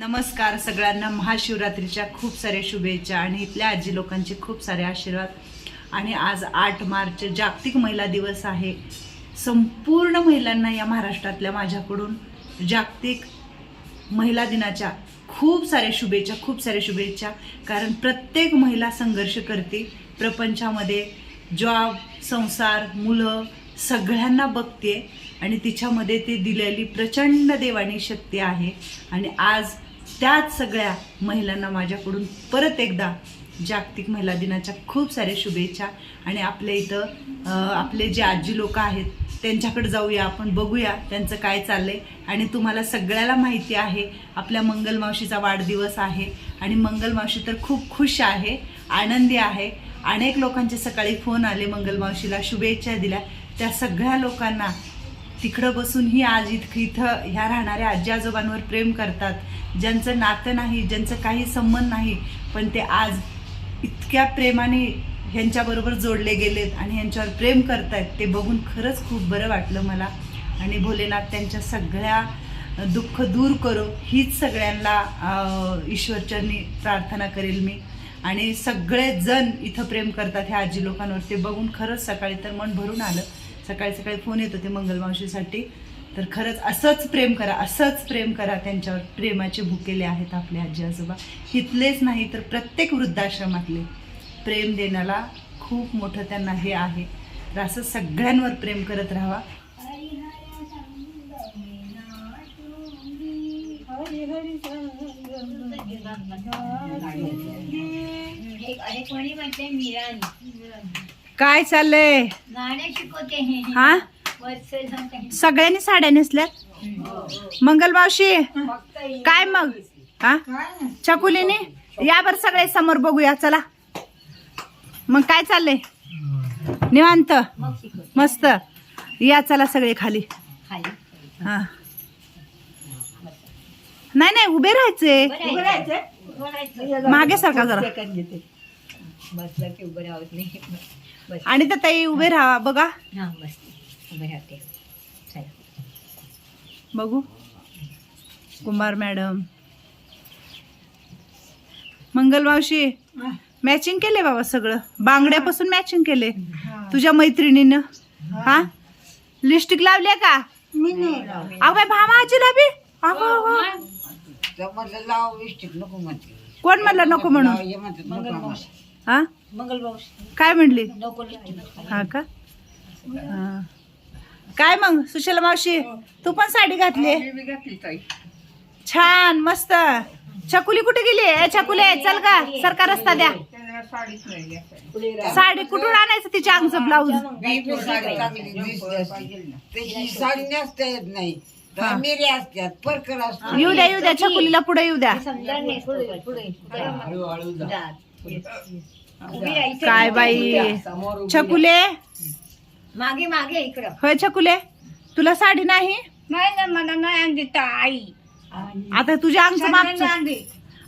नमस्कार सगळ्यांना. महाशिवरात्रीच्या खूप साऱ्या शुभेच्छा आणि इथल्या आजी लोकांचे खूप सारे आशीर्वाद. आणि आज आठ मार्च जागतिक महिला दिवस आहे. संपूर्ण महिलांना या महाराष्ट्रातल्या माझ्याकडून जागतिक महिला दिनाच्या खूप साऱ्या शुभेच्छा खूप साऱ्या शुभेच्छा. कारण प्रत्येक महिला संघर्ष करते. प्रपंचामध्ये जॉब संसार मुलं सगळ्यांना बघते. आणि तिच्यामध्ये ते दिलेली प्रचंड देवानी शक्ती आहे. आणि आज त्याच सगळ्या महिलांना माझ्याकडून परत एकदा जागतिक महिला दिनाच्या खूप साऱ्या शुभेच्छा. आणि आपल्या इथं आपले जे आजी लोक आहेत त्यांच्याकडे जाऊया आपण बघूया त्यांचं काय चाललंय. आणि तुम्हाला सगळ्याला माहिती आहे आपल्या मंगलमावशीचा वाढदिवस आहे. आणि मंगलमावशी तर खूप खुश आहे आनंदी आहे. अनेक लोकांचे सकाळी फोन आले मंगल मावशीला शुभेच्छा दिल्या. त्या सगळ्या लोकांना तिकडं बसून ही आज इतकं इथं ह्या राहणाऱ्या आजी आजोबांवर प्रेम करतात. ज्यांचं नातं नाही ज्यांचं काही संबंध नाही पण ते आज इतक्या प्रेमाने ह्यांच्याबरोबर जोडले गेलेत आणि ह्यांच्यावर प्रेम करतायत ते बघून खरंच खूप बरं वाटलं मला. आणि भोलेनाथ त्यांच्या सगळ्या दुःख दूर करो हीच सगळ्यांना ईश्वरचरणी प्रार्थना करेल मी. आणि सगळेजण इथं प्रेम करतात ह्या आजी लोकांवर ते बघून खरंच सकाळी तर मन भरून आलं. सकाळी सकाळी फोन येत होते मंगलमावशीसाठी तर खरंच असंच प्रेम करा असंच प्रेम करा. त्यांच्यावर प्रेमाचे भुकेले आहेत आपले आजी आजोबा. इथलेच नाही तर प्रत्येक वृद्धाश्रमातले प्रेम देण्याला खूप मोठं त्यांना हे आहे. तर असं सगळ्यांवर प्रेम करत राहावा. अरे कोणी म्हणते मीरानी काय चाललंय? गाणे शिकवते. हा? वर्ष झालं. सगळ्यांनी साड्या नेसल्यात? मंगलमावशी काय मग? हा? चकुलीने? या बर सगळे समोर बघूया चला. मग काय चाललंय? निवांत? मग शिकवते मस्त. या चला सगळे खाली. खाली. हा. नाही नाही उभे राहायचे. उभं राहायचं. उभं राहायचं. मागे सारखा जरा. बसलं की उभं राहत नाही. बस. आणि त्या ताई उभे राहा बघा. हा बस. उभे राहते. चला. बघू. कुमार मॅडम. मंगलमावशी मॅचिंग केले बाबा सगळं? बांगड्यापासून मॅचिंग केले तुझ्या मैत्रिणीनं. हा. लिपस्टिक लावले का? अगं बाई भामा आजीला बी? अगं, अगं. म्हटलं लाव इष्टिक नको म्हणते. कोण म्हणलं नको म्हणून? हे म्हणतात नको आम्हाला. हा? काय म्हणली? नको. हा का? हा. काय मग सुशीला मावशी तू पण साडी घातली? छान मस्त. छकुली कुठे गेली? ए छकुले चल का सरका रस्ता द्या. साडी कुठून आणायचं तिच्या अंगचं ब्लाऊज? साडी ही नेसता येत नाही. तर मेरे असतात परकर असतो येऊ द्या येऊ द्या छकुलीला पुढे येऊ द्या. समजा नाही पुढे पुढे. जा. उभी राहायचं. काय बाई? छकुले? मागे मागे इकडं. होय छकुले? तुला साडी नाही? नाही ना मला नाही आणली तर आई. आता तुझ्या अंगचं सगळ्यांना मागचं. आणली.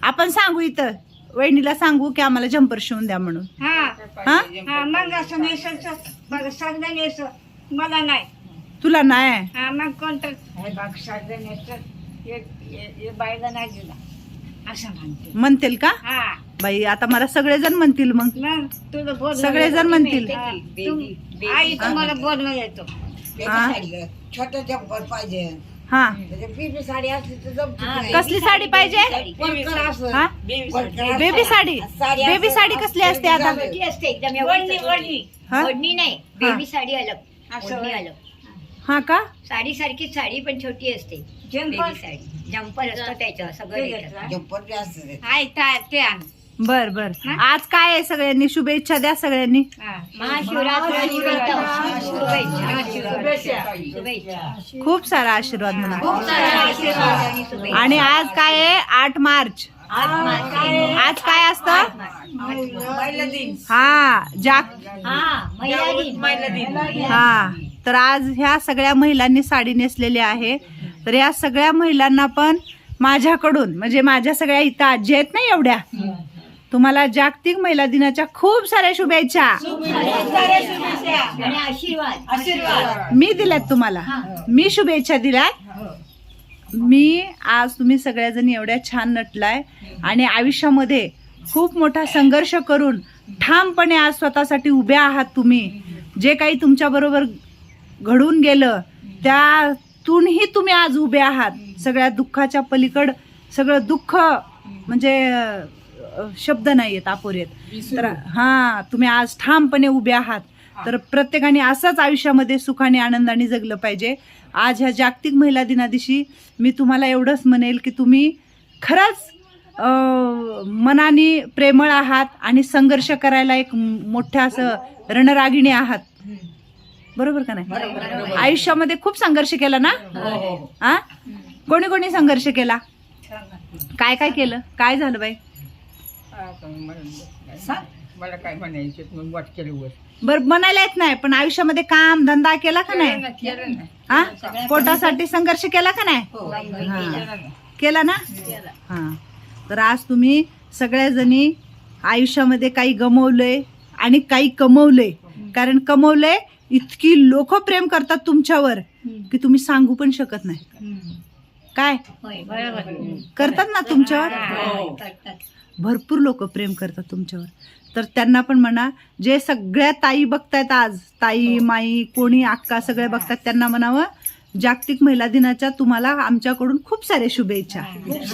आपण सांगू इथं. वहिनीला सांगू की आम्हाला जम्पर शिवून द्या म्हणून. हा. हा? हा? मग असं नेसायचं बघ सगळं नेस. मला नाही. तुला नाही? हा मग कोणतं? हे बघ सगळं नेस. हे बायला नाही दिला. असं म्हणते. म्हणतील का? हा. बाई आता मला सगळेजण म्हणतील मग. सगळेजण म्हणतील. आई तुम्हाला बोलणं येतो. बेबी. साडीला छोटं जम्पर पाहिजे. हा. त्याच्या बेबी साडी असली तर जमत नाही. कसली साडी पाहिजे? Baby sari baby sari. कसली असते आता? असते एकदम? ओढणी नाही. बेबी साडी अलग. असं. अलग. हा का? साडी सारखी साडी पण छोटी असते. जम्पर? साडी. जम्पर असतं त्याचं सगळं. जम्पर बी असतं. ते. बर बर. आज काय आहे सगळ्यांनी? शुभेच्छा द्या सगळ्यांनी. हा. महाशिवरात्री शुभेच्छा. शुभेच्छा. शुभेच्छा. शुभेच्छा. खूप सारा आशीर्वाद म्हणा. खूप सारा आशीर्वाद. आणि आज काय आहे? आठ मार्च. आज काय असतं. हा जाग हा महिला दिन. हा. तर आज ह्या सगळ्या महिलांनी साडी नेसलेली आहे. तर या सगळ्या महिलांना पण माझ्याकडून म्हणजे माझ्या सगळ्या इथं आजी आहेत ना एवढ्या तुम्हाला जागतिक महिला दिनाच्या खूप साऱ्या शुभेच्छा. आणि आशीर्वाद. आशीर्वाद मी दिल्यात तुम्हाला. मी शुभेच्छा दिल्यात. मी आज तुम्ही सगळ्याजणी एवढ्या छान नटलाय आणि आयुष्यामध्ये खूप मोठा संघर्ष करून ठामपणे आज स्वतःसाठी उभ्या आहात तुम्ही. जे काही तुमच्याबरोबर घडून गेलं त्यातूनही तुम्ही आज उभे आहात. सगळ्या दुःखाच्या पलीकड सगळं दुःख म्हणजे शब्द नाही आहेत अपुरेत तर हां तुम्ही आज ठामपणे उभे आहात. तर प्रत्येकाने असंच आयुष्यामध्ये सुखाने आनंदाने जगलं पाहिजे. आज ह्या जागतिक महिला दिना दिवशी मी तुम्हाला एवढंच म्हणेल की तुम्ही खरंच मनाने प्रेमळ आहात आणि संघर्ष करायला एक मोठ्या असं रणरागिणी आहात. बरोबर का नाही? आयुष्यामध्ये खूप संघर्ष केला ना? हा कोणी कोणी संघर्ष केला? काय काय केलं? काय झालं बाई? मला काय म्हणायचं मग वाट केलं वर. बर म्हणायला येत नाही पण आयुष्यामध्ये काम धंदा केला का नाही? केलं ना. हा? पोटासाठी संघर्ष केला का नाही? हो. केला ना. हा. तर आज तुम्ही सगळ्याजणी आयुष्यामध्ये काही गमवलंय आणि काही कमवलंय. कारण कमवलंय इतकी लोक प्रेम करतात तुमच्यावर की तुम्ही सांगू पण शकत नाही. काय? करतात ना तुमच्यावर? भरपूर लोक प्रेम करतात तुमच्यावर. तर त्यांना पण म्हणा जे सगळ्या ताई बघतायत आज ताई माई कोणी अक्का सगळे बघतात त्यांना म्हणावं जागतिक महिला दिनाच्या तुम्हाला आमच्याकडून खूप साऱ्या शुभेच्छा. खूप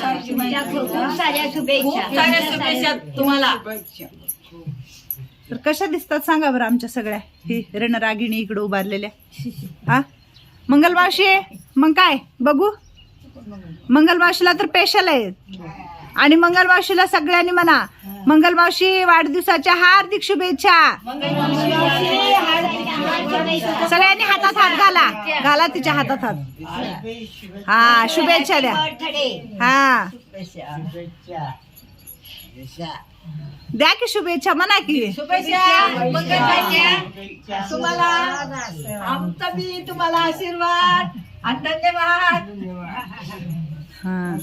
साऱ्या शुभेच्छा. तुम्हाला. तर कशा दिसतात सांगा बरं आमच्या सगळ्या? ही रणरागिणी इकडे उभारलेल्या. हा? मंगलमावशी मग काय? बघू? मंगलमावशीला तर पेशल आहे आणि मंगलमावशीला सगळ्यांनी म्हणा. मंगलमावशी वाढदिवसाच्या हार्दिक शुभेच्छा. सगळ्यांनी हातात हात घाला. घाला तिच्या हातात हात. हा शुभेच्छा द्या. हा. द्या की शुभेच्छा म्हणा की. तुम्हाला आमचा बी तुम्हाला आशीर्वाद. धन्यवाद. हा.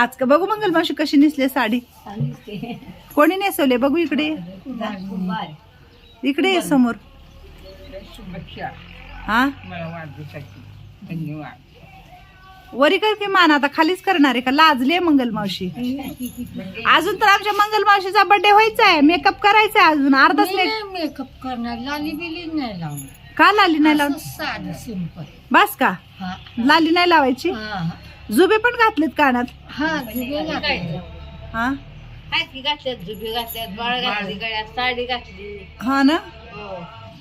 आज का बघू मंगल मावशी कशी नेसली साडी. कोणी नेसवले बघू इकडे. इकडे ये समोर. हा? वरी कर की मान आता खालीच करणार आहे का? लाजली आहे मंगल मावशी. अजून तर आमच्या मंगल मावशीचा बर्थडे व्हायचा आहे. मेकअप करायचा आहे अजून अर्धाच मेकअप करणार. लाली बिली नाही लावणार. का लाली नाही साधं सिंपल बस का? हा. लाली नाही लावायची? हा. जुबे पण घातलेत कानात? हा जुबे घातले. हा? हाती घातल्यात जुबी घातल्यात बाळ घातली गळ्यात साडी घातली. हा ना?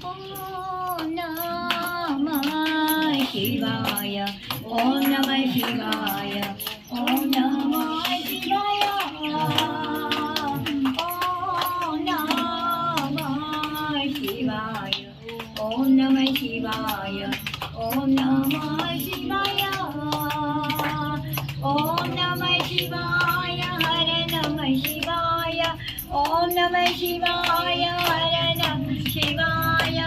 ओम नमः शिवाय ओम नमः शिवाय ओम नमः शिवाय. ओम नमः शिवाय ओम नमः शिवाय ओम नमः शिवाय. ओम नमः शिवाय हर नमः शिवाय ओम नमः शिवाय हर नमः शिवाय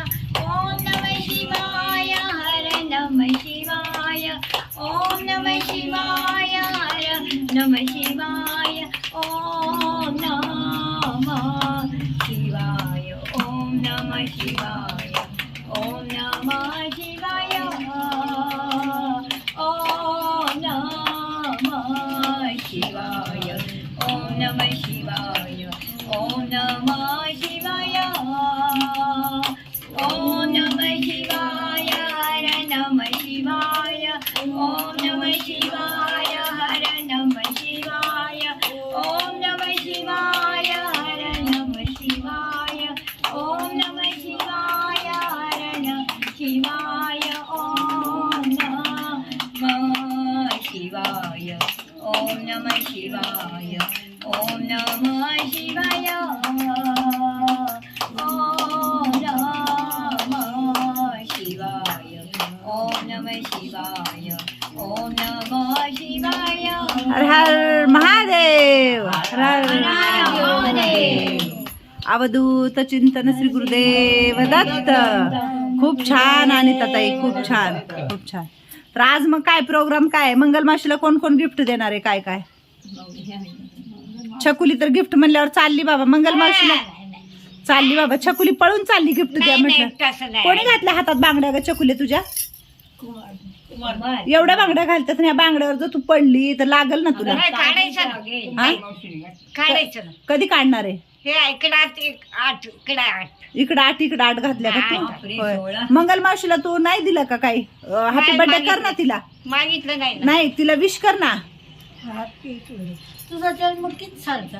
ओम नमः शिवाय हर नमः शिवाय ओम नमः शिवाय हर नमः शिवाय अवधूत चिंतन श्री गुरुदेव दत्त. खूप छान आणि ताई खूप छान खूप छान. तर आज मग काय प्रोग्राम काय? मंगलमाशीला कोण कोण गिफ्ट देणार आहे? काय काय? छकुली तर गिफ्ट म्हणल्यावर चालली बाबा. मंगलमाशीला चालली बाबा. छकुली पळून चालली गिफ्ट द्या म्हटलं. कोणी घातल्या हातात बांगड्या ग छकुली तुझ्या. एवढ्या बांगड्या घालतात आणि या बांगड्यावर जर तू पडली तर लागल ना तुला? ना. ना. कधी काढणार आहे? हे इकडे आठ एक- आठ इकडे आठ. इकडं आठ इकडं आठ घातल्या का होय. सोळा. मंगल मावशीला तू नाही दिलं का काही? हॅपी नाही, बर्थडे कर मागितलं. ना तिला. मागितलं नाही ना. नाही तिला विश कर ना. तुझा जन्म किती सालचा?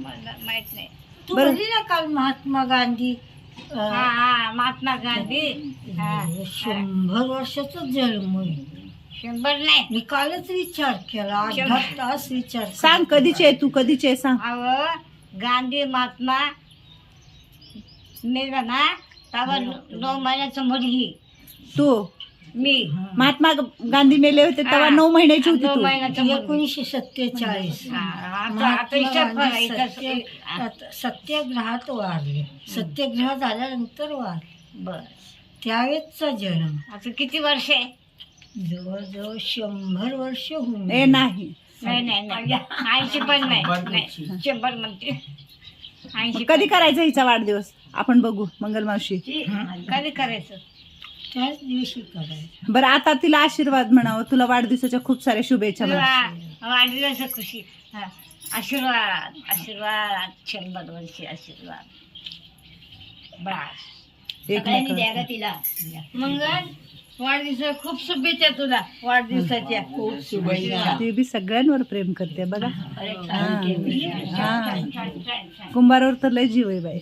मला माहीत नाही. तू बरं. म्हणली ना काल महात्मा गांधी अं, हा हा महात्मा गांधी. हा. शंभर वर्षाचा जन्म आहे. शंभर नाही. मी कालच विचार केला. अर्धा तास विचार. सांग कधीचे आहे तू? कधीचे आहे सांग. अहो गांधी महात्मा मेला ना तेव्हा नऊ महिन्याचं मुलगी. तू मी. महात्मा गांधी मेले होते तेव्हा हा. नऊ महिन्याची होती नऊ तू. महिन्याचं मुलगी. एकोणीसशे सत्तेचाळीस. हा, आता आता महात्मा हिशोब करा, गांधी इथं- सत्य- आता सत्याग्रहात वारले. सत्याग्रह झाल्यानंतर वारले. बर. त्यावेळेसचा जन्म. आता किती वर्ष आहे? जवळजवळ शंभर वर्ष होऊन ए नाही. नाही नाही नाही. ऐंशी पण नाही. नाही, शंभर म्हणते. ऐंशी मग कधी करायचा हिचा वाढदिवस? आपण बघू मंगल मावशी. कधी करायचं? त्याच दिवशी करायचं. बरं आता तिला आशीर्वाद म्हणावं. तुला वाढदिवसाच्या खूप साऱ्या शुभेच्छा म्हणा तुला वाढदिवस खुशी. हा. आशीर्वाद आशीर्वाद. शंभर वर्ष आशीर्वाद. बस. एक सगळ्यांनी द्या मिनिट. ग तिला. मंगल? वाढदिवसाच्या खूप शुभेच्छा तुला वाढदिवसाच्या. खूप शुभेच्छा. ती बी सगळ्यांवर प्रेम करते बघा. हा. कुंभारावर तर लय जीव आहे बाई.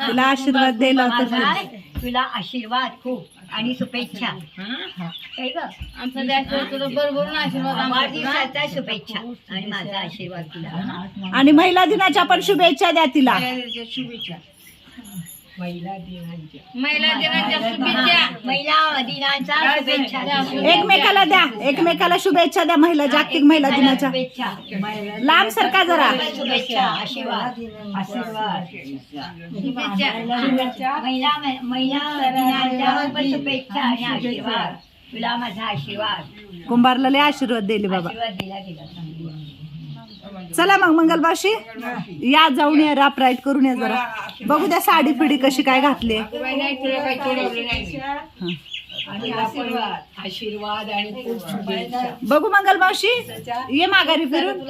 तिला आशीर्वाद द्यायला होता तुला आशीर्वाद खूप आणि शुभेच्छा. काय ग आमचा द्यायचं तुला आशीर्वाद शुभेच्छा. आणि माझा आशीर्वाद तुला. आणि महिला दिनाच्या पण शुभेच्छा द्या तिला. शुभेच्छा. महिला दिनांच्या. महिला दिनाच्या शुभेच्छा. महिला दिनाच्या शुभेच्छा. एकमेकाला द्या एकमेकाला शुभेच्छा द्या महिला जागतिक महिला दिनाच्या. शुभेच्छा. लांब सरका जरा. शुभेच्छा आशीर्वाद. आशीर्वाद. शुभेच्छा. महिला महिला दिनाच्या पण शुभेच्छा. आणि आशीर्वाद. तुला माझा आशीर्वाद. कुंभारला लय आशीर्वाद दिले बाबा. आशीर्वाद दिला गेला. चला मग मंगलबाशी. या जाऊन या राप राईट करून या जरा. बघू द्या साडी फिडी कशी काय घातली. आशीर्वाद. आशीर्वाद आणि खूप शुभेच्छा. बघू मंगलमावशी ये माघारी फिरून.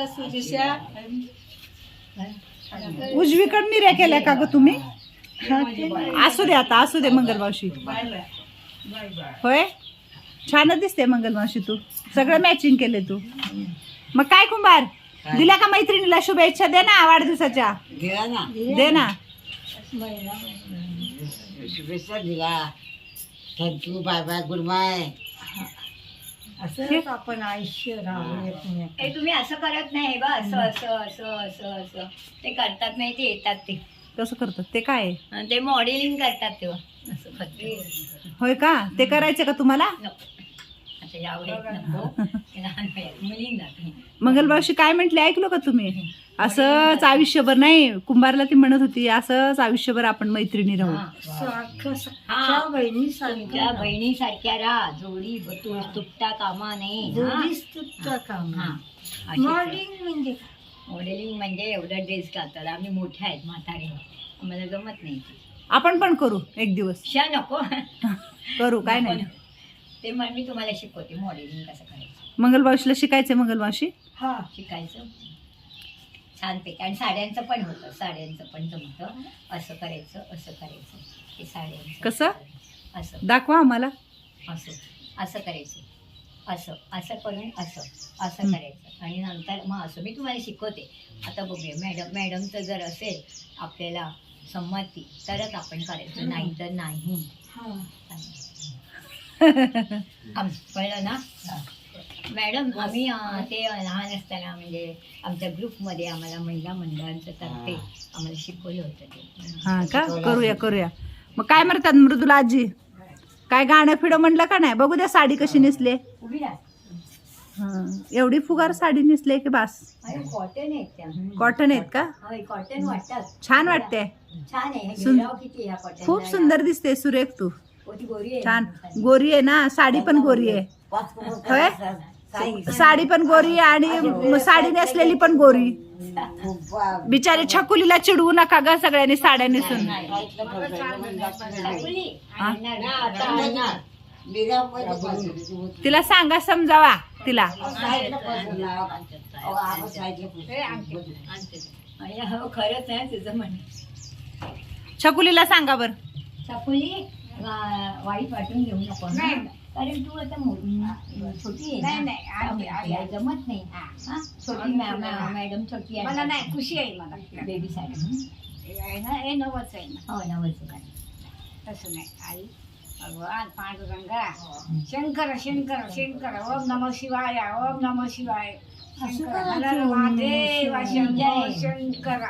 उजवीकडे निर्या केल्या का ग तुम्ही? असू दे आता असू दे मंगलमावशी होय? छानच दिसते मंगलमावशी तू. सगळं मॅचिंग केले तू. मग काय कुंभार? दिल्या का मैत्रिणीला शुभेच्छा? दे ना वाढदिवसाच्या. दिला ना. दे ना. शुभेच्छा दिला. Thank you bye bye goodbye. असंच आपण आयुष्य राहू एकमेकांना. तुम्ही असं करत नाही बा. असं असं असं असं असं. ते करतात नाही ते येतात ते. कसं करतात? ते काय? आहे? आणि ते मॉडेलिंग करतात तेव्हा. असं होय का? ते करायचं का तुम्हाला? नको. मुलींना. मंगलबावशी काय म्हटले? ऐकलो का तुम्ही? असंच आयुष्यभर नाही कुंभारला ती म्हणत होती असंच आयुष्यभर आपण मैत्रिणी राहू. हा. बहिणी तुमच्या बहिणीसारख्या राहा. जोडी बतूळ तुटता कामा नये जोडीच तुटता काम मॉडेलिंग म्हणजे? मॉडेलिंग म्हणजे एवढा ड्रेस घालतात आम्ही मोठ्या आहेत म्हातारे. आम्हाला जमत नाही. आपण पण करू एक दिवस. शा नको. करू काय नाही. ते मग मी तुम्हाला शिकवते मॉडेलिंग कसं करायचं. मंगलबावशीला शिकायचंय मंगलबावशी हा शिकायचं. छानपैकी. आणि साड्यांचं पण होतं साड्यांचं पण जमतं. असं करायचं असं करायचं. हे साड्यांचं कसं? असं. दाखवा आम्हाला. असं. असं करायचं. असं. असं करून असं. असं करायचं. आणि नंतर मग असं मी तुम्हाला शिकवते. आता बघूया. मॅडम मॅडमचं जर असेल आपल्याला संमती तरच आपण करायचं. नाही तर नाही. हा. कळलं ना? मॅडम आम्ही अं, ते लहान असताना म्हणजे आमच्या ग्रुपमध्ये आम्हाला महिला मंडळांचं तर्फे आम्हाला शिकवलं होतं ते. हा का? करूया करूया. मग काय म्हणतात मृदुला आजी? काय गाणं फिडं म्हणलं का नाही? बघू द्या साडी कशी नेसले उभी राहा. हा. एवढी फुगार साडी नेसले की बास? अरे कॉटन आहेत त्या. कॉटन आहेत का? होय कॉटन वाटतात. छान वाटते छान आहे. हे सुं- घेराव किती आहे ह्या कॉटनला? खूप सुंदर दिसते सुरेख तू. हो, छान. गोरी आहे ना? साडी पण गोरी आहे. होय? साडी पण गोरी आणि साडी नेसलेली पण गोरी. बिचारी छकुलीला चिडवू नका ग सगळ्यांनी साड्या नेसून. तिला सांगा समजावा तिला. हो खरंच छकुलीला सांगा बर. चकुली वा- वाईट वाटून घेऊ नको ना. कारण तू आता छोटी आहे नाही, ना. नाही, आली, आली. त्यामुळे तुला जमत नाही. हा. हा? छोटी मॅ- मॅ- मॅडम छोटी आहे. मला नाही खुशी आहे मला. बेबी साठी हे आहे ना हे नवच आहे ना. हो नवलचं काय तसं नाही आई. भगवान पांडुरंगा. शंकर शंकर शंकर. ओम नम शिवाय ओम नम शिवाय. शंकर हर महादेव शंकर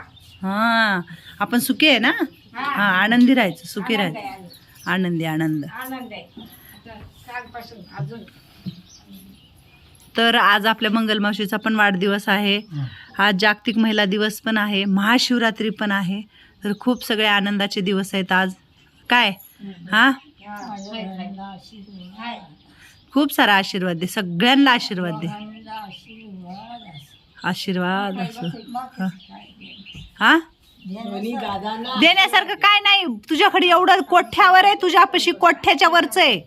हा आपण सुखी आहे ना? हा. आनंदी राहायचं सुखी राहायचं. आनंदी आनंद. आनंद आहे. आता कालपासून अजून. तर आज आपल्या मंगलमावशीचा पण वाढदिवस आहे. आज जागतिक महिला दिवस पण आहे. महाशिवरात्री पण आहे. तर खूप सगळे आनंदाचे दिवस आहेत आज. काय? हा. खूप सारा आशीर्वाद दे. सगळ्यांना आशीर्वाद दे. आशीर्वाद असो. हा. देण्यासारखं काय नाही. तुझ्याकडे एवढं कोठ्यावर आहे? तुझ्यापाशी कोठ्याच्या वरच आहे?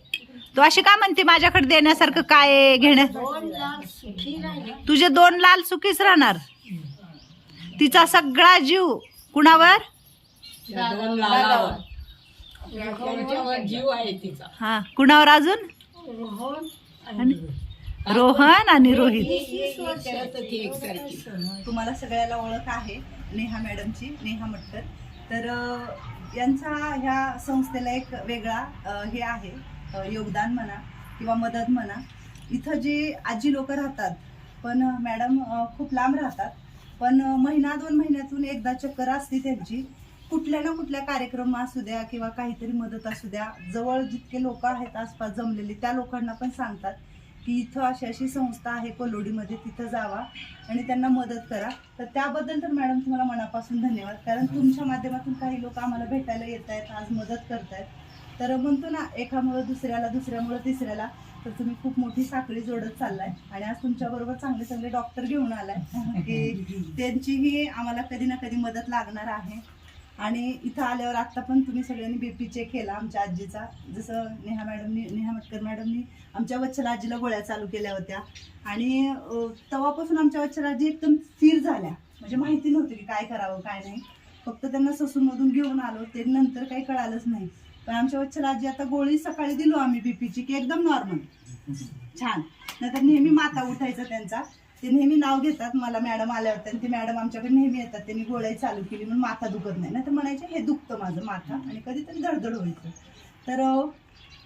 तू अशी का म्हणते माझ्याकडे देण्यासारखं काय आहे घेण्या तुझे दोन लाल सुखीच राहणार. तिचा सगळा जीव कुणावर? हा. कुणावर अजून? आणि- रोहन आणि रोहित. तुम्हाला सगळ्याला ओळख आहे. नेहा मॅडमची नेहा मटकर. तर यांचा ह्या संस्थेला एक वेगळा हे आहे योगदान म्हणा किंवा मदत म्हणा. इथं जे आजी लोक राहतात पण मॅडम खूप लांब राहतात पण महिना दोन महिन्यातून एकदा चक्कर असते त्यांची. कुठल्या ना कुठल्या कार्यक्रम असू द्या किंवा काहीतरी मदत असू द्या जवळ जितके लोक आहेत आसपास जमलेले त्या लोकांना पण सांगतात की इथं अशी अशी संस्था आहे कोलोडीमध्ये तिथं जावा आणि त्यांना मदत करा. तर त्याबद्दल तर मॅडम तुम्हाला मनापासून धन्यवाद. कारण तुमच्या माध्यमातून काही लोक आम्हाला भेटायला येत आहेत आज मदत करतायत तर म्हणतो ना एकामुळं दुसऱ्याला दुसऱ्यामुळं तिसऱ्याला तर तुम्ही खूप मोठी साखळी जोडत चाललाय. आणि आज तुमच्याबरोबर चांगले चांगले डॉक्टर घेऊन आलाय. की त्यांचीही आम्हाला कधी ना कधी मदत लागणार आहे. आणि इथं आल्यावर आत्ता पण तुम्ही सगळ्यांनी बीपी चेक केला आमच्या आजीचा. जसं नेहा मॅडमनी नेहा मटकर मॅडमनी आमच्या वच्छल आजीला गोळ्या चालू केल्या होत्या. आणि तेव्हापासून आमच्या वच्छल आजी एकदम स्थिर झाल्या. म्हणजे माहिती नव्हती की काय करावं काय नाही. फक्त त्यांना ससूनमधून घेऊन आलो. ते नंतर काही कळालंच नाही. पण आमच्या वच्छल आजी आता गोळी सकाळी दिलो आम्ही बीपीची की एकदम नॉर्मल छान. नाहीतर नेहमी माता उठायचा त्यांचा. ते नेहमी नाव घेतात मला मॅडम आल्या होत्या आणि ते मॅडम आमच्याकडे नेहमी येतात. त्यांनी गोळ्या चालू केली म्हणून माथा दुखत नाही. तर म्हणायचे हे दुखतं माझं माथा. आणि कधीतरी धडधड व्हायचं. तर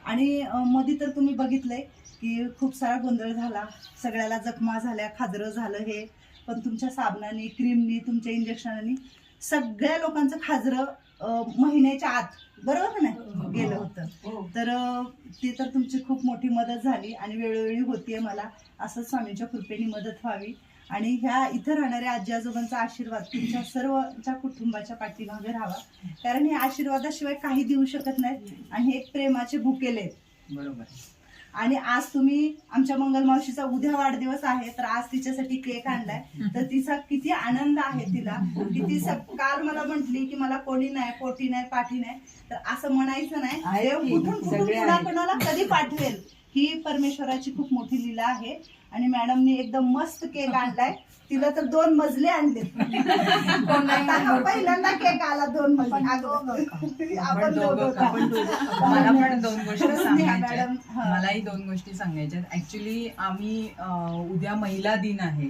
आणि मध्ये तर तुम्ही बघितलंय की खूप सारा गोंधळ झाला. सगळ्याला जखमा झाल्या खाजरं झालं हे. पण तुमच्या साबणाने क्रीमनी तुमच्या इंजेक्शनाने सगळ्या लोकांचं खाजरं महिन्याच्या आत बरोबर का नाही? गेलं होतं. तर अं, ती तर तुमची खूप मोठी मदत झाली आणि वेळोवेळी होतीये मला. असं स्वामींच्या कृपेने मदत व्हावी. आणि ह्या इथं राहणाऱ्या आजी आजोबांचा आशीर्वाद तुमच्या सर्वच्या कुटुंबाच्या पाठीमागे राहावा. कारण हे आशीर्वादाशिवाय काही देऊ शकत नाहीत आणि हे एक प्रेमाचे भुकेले. बरोबर. आणि आज तुम्ही आमच्या मंगल मावशीचा उद्या वाढदिवस आहे तर आज तिच्यासाठी केक आणलाय. तर तिचा किती आनंद आहे तिला. किती काल मला म्हंटली की मला कोणी नाही पोटी नाही पाठी नाही. तर असं म्हणायचं नाही. कुठून कुठून. कोणाला कधी पाठवेल? ही परमेश्वराची खूप मोठी लीला आहे. आणि मॅडमनी एकदम मस्त केक आणलाय. तिला तर दोन मजले आणले आता हा पहिल्यांदा केक आला दोन मजले. अगं, आपण दोघं का? मला पण दोन गोष्टी खरंच नाही, सांगायच्या मॅडम, आहेत. हा. मलाही दोन गोष्टी सांगायच्या ऍक्च्युली आम्ही अं, उद्या महिला दिन आहे.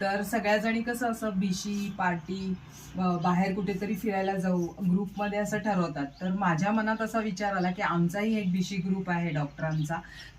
तर सगळ्या जणी कसं असं बिशी पार्टी बाहेर कुठेतरी फिरायला जाऊ ग्रुपमध्ये असं ठरवतात. तर माझ्या मनात असा विचार आला की आमचाही एक बिशी ग्रुप आहे डॉक्टरांचा.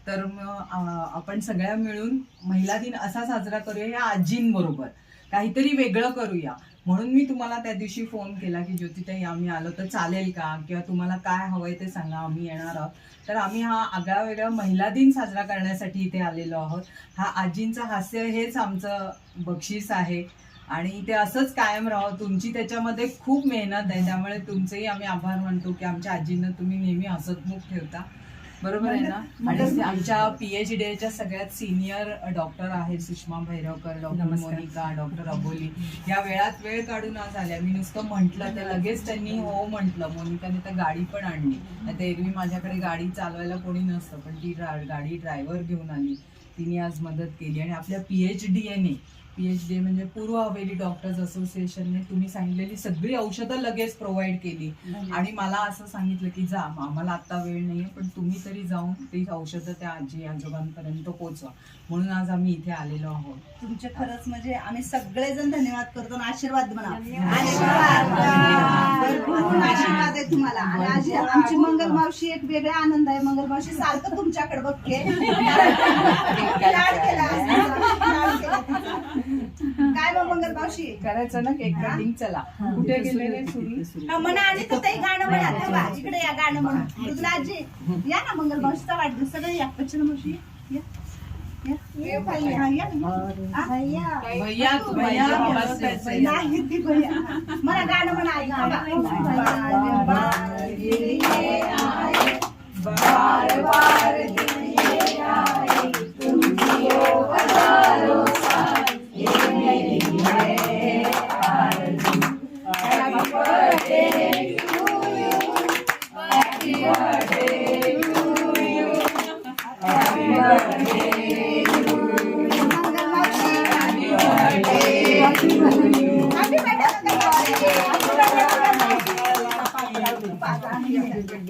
तर मग आपण सगळ्या मिळून महिला दिन असा साजरा करूया या आजींबरोबर. काहीतरी वेगळं करूया. म्हणून मी तुम्हाला त्या दिवशी फोन केला की ज्योतिताई आम्ही आलो तर चालेल का? किंवा तुम्हाला काय हवंय ते सांगा आम्ही येणार आहोत. तर आम्ही हा आगळा वेगळा महिला दिन साजरा करण्यासाठी इथे आलेलो आहोत. हा आजींचं हास्य हेच आमचं बक्षीस आहे. आणि ते असंच कायम राहावं तुमची त्याच्यामध्ये खूप मेहनत आहे. त्यामुळे तुमचेही आम्ही आभार मानतो की आमच्या आजींना तुम्ही नेहमी हसतमुख ठेवता. बरोबर आहे ना? आणि आमच्या पीएच डीच्या सगळ्यात सिनियर डॉक्टर आहेत सुषमा भैरवकर डॉक्टर मोनिका डॉक्टर अबोली. या वेळात वेळ काढून आज आल्या. मी नुसतं म्हटलं तर लगेच त्यांनी हो म्हटलं. मोनिकाने तर गाडी पण आणली. आता एरवी माझ्याकडे गाडी चालवायला कोणी नसतं पण ती गाडी ड्रायव्हर घेऊन आली. तिने आज मदत केली. आणि आपल्या पीएच डी एने पीएच डी म्हणजे पूर्व हवेली डॉक्टर्स असोसिएशनने तुम्ही सांगितलेली सगळी औषधं लगेच प्रोव्हाइड केली. आणि मला असं सांगितलं की जा आम्हाला आता वेळ नाहीये पण तुम्ही तरी जाऊन ती औषधं त्या आजी आजोबांपर्यंत पोहोचवा म्हणून आज आम्ही इथे आलेलो आहोत. तुमचे खरंच म्हणजे आम्ही सगळेजण धन्यवाद करतो आणि आशीर्वाद म्हणा. आशीर्वाद. आहे तुम्हाला. आणि आमची मंगल मावशी एक वेगळा आनंद आहे. मंगल मावशी सारखं तुमच्याकडे बघते लाड केला लाड केला तिचा. काय मग मंगल मावशी करायचं ना केक कटिंग चला कुठे गेलेले सुरी हा, म्हणा आणि तर ते गाणं म्हणा तेव्हा इकडे या गाणं म्हणा मृदुलाजी या ना मंगल मावशीचा वाढदिवस सगळे या पचन मावशी या. या. हा, या ना. हा? भैया तू भैया बाबाच द्यायचंय. नाही ती भैया मला गाणं म्हणा आई. बार ये आए, बार बार दिन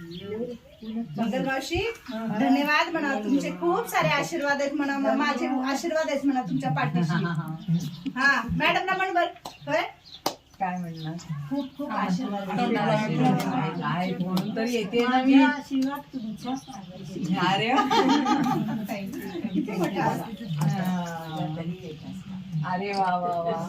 मंगल मावशी धन्यवाद म्हणा. तुमचे खूप सारे आशीर्वाद आहेत म्हणा. माझे आशीर्वाद आहेत म्हणा तुमच्या पाठीशी. हा मॅडम ना म्हण बर काय म्हणणार? खूप खूप आशीर्वाद म्हणून तर येते ना मी. आशीर्वाद. अरे वा वा वा.